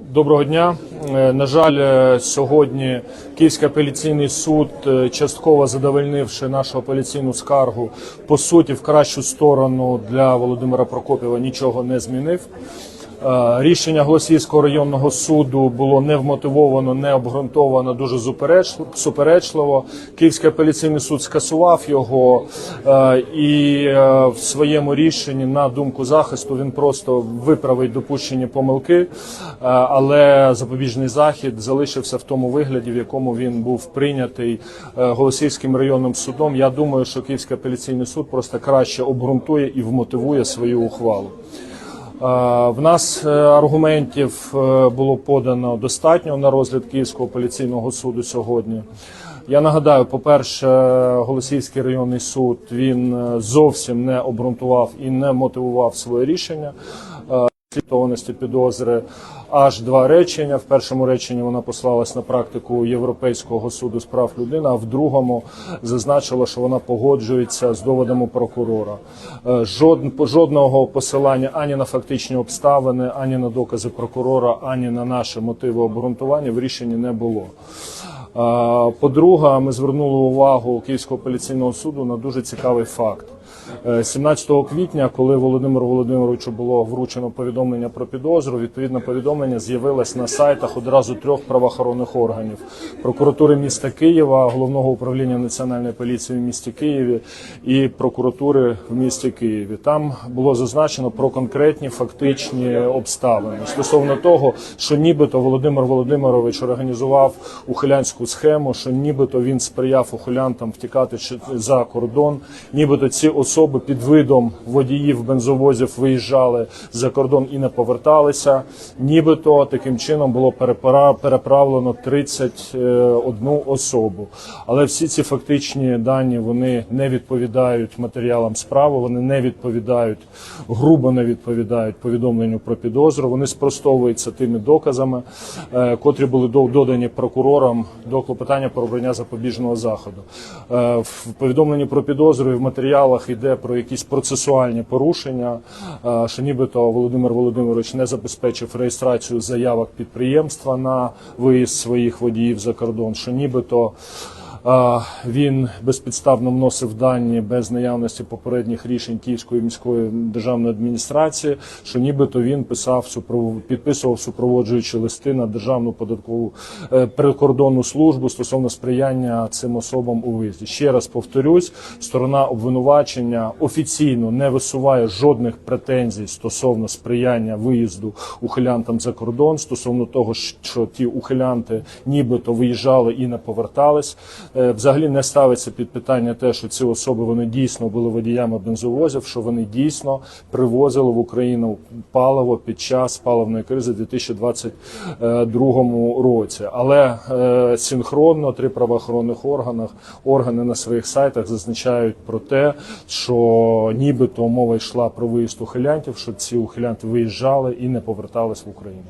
Доброго дня. Е, На жаль, е, сьогодні Київський апеляційний суд, е, частково задовольнивши нашу апеляційну скаргу, по суті, в кращу сторону для Володимира Прокопєва нічого не змінив. Е, Рішення Голосіївського районного суду було не вмотивовано, не обґрунтовано, дуже супереч- суперечливо. Київський апеляційний суд скасував його е, і е, в своєму рішенні, на думку захисту, він просто виправить допущені помилки, але запобіжний захід залишився в тому вигляді, в якому він був прийнятий Голосіївським районним судом. Я думаю, що Київський апеляційний суд просто краще обґрунтує і вмотивує свою ухвалу. В нас е, аргументів е, було подано достатньо на розгляд Київського поліційного суду сьогодні. Я нагадаю, по-перше, Голосіївський районний суд він е, зовсім не обґрунтував і не мотивував своє рішення слідованості підозри. Аж два речення. В першому реченні вона послалась на практику Європейського суду з прав людини, а в другому зазначила, що вона погоджується з доводами прокурора. Е, жодного посилання ані на фактичні обставини, ані на докази прокурора, ані на наші мотиви обґрунтування в рішенні не було. Е, По-друге, ми звернули увагу Київського апеляційного суду на дуже цікавий факт. Е, 17 квітня, коли Володимиру Володимировичу було вручено повідомлення про підозру, відповідне повідомлення з'явилось на сайтах одразу трьох правоохоронних органів: прокуратури міста Києва, головного управління національної поліції в місті Києві і прокуратури в місті Києві. Там було зазначено про конкретні фактичні обставини стосовно того, що нібито Володимир Володимирович організував ухилянську схему, що нібито він сприяв ухилянтам втікати за кордон, нібито ці особи під видом водіїв бензовозів виїжджали за кордон і не поверталися. Нібито таким чином було переправлено 31 особу. Але всі ці фактичні дані вони не відповідають матеріалам справи, вони не відповідають грубо не відповідають повідомленню про підозру. Вони спростовуються тими доказами, е, котрі були додані прокурорам до клопотання про обрання запобіжного заходу. Е, В повідомленні про підозру і в матеріалах йде про якісь процесуальні порушення, е, що нібито Володимир Володимирович не забезпечив реєстрацію заявок підприємства на виїзд своїх водіїв за кордон, що нібито Він безпідставно вносив дані без наявності попередніх рішень Київської міської державної адміністрації, що нібито він писав підписував супроводжуючі листи на державну податкову е, прикордонну службу стосовно сприяння цим особам у виїзді. Ще раз повторюсь, сторона обвинувачення офіційно не висуває жодних претензій стосовно сприяння виїзду ухилянтам за кордон, стосовно того, що ті ухилянти нібито виїжджали і не повертались. Е, Взагалі не ставиться під питання те, що ці особи вони дійсно були водіями бензовозів, що вони дійсно привозили в Україну паливо під час паливної кризи в 2022 році. Але е, синхронно три правоохоронних органах органи на своїх сайтах зазначають про те, що нібито мова йшла про виїзд ухилянтів, що ці ухилянти виїжджали і не повертались в Україну.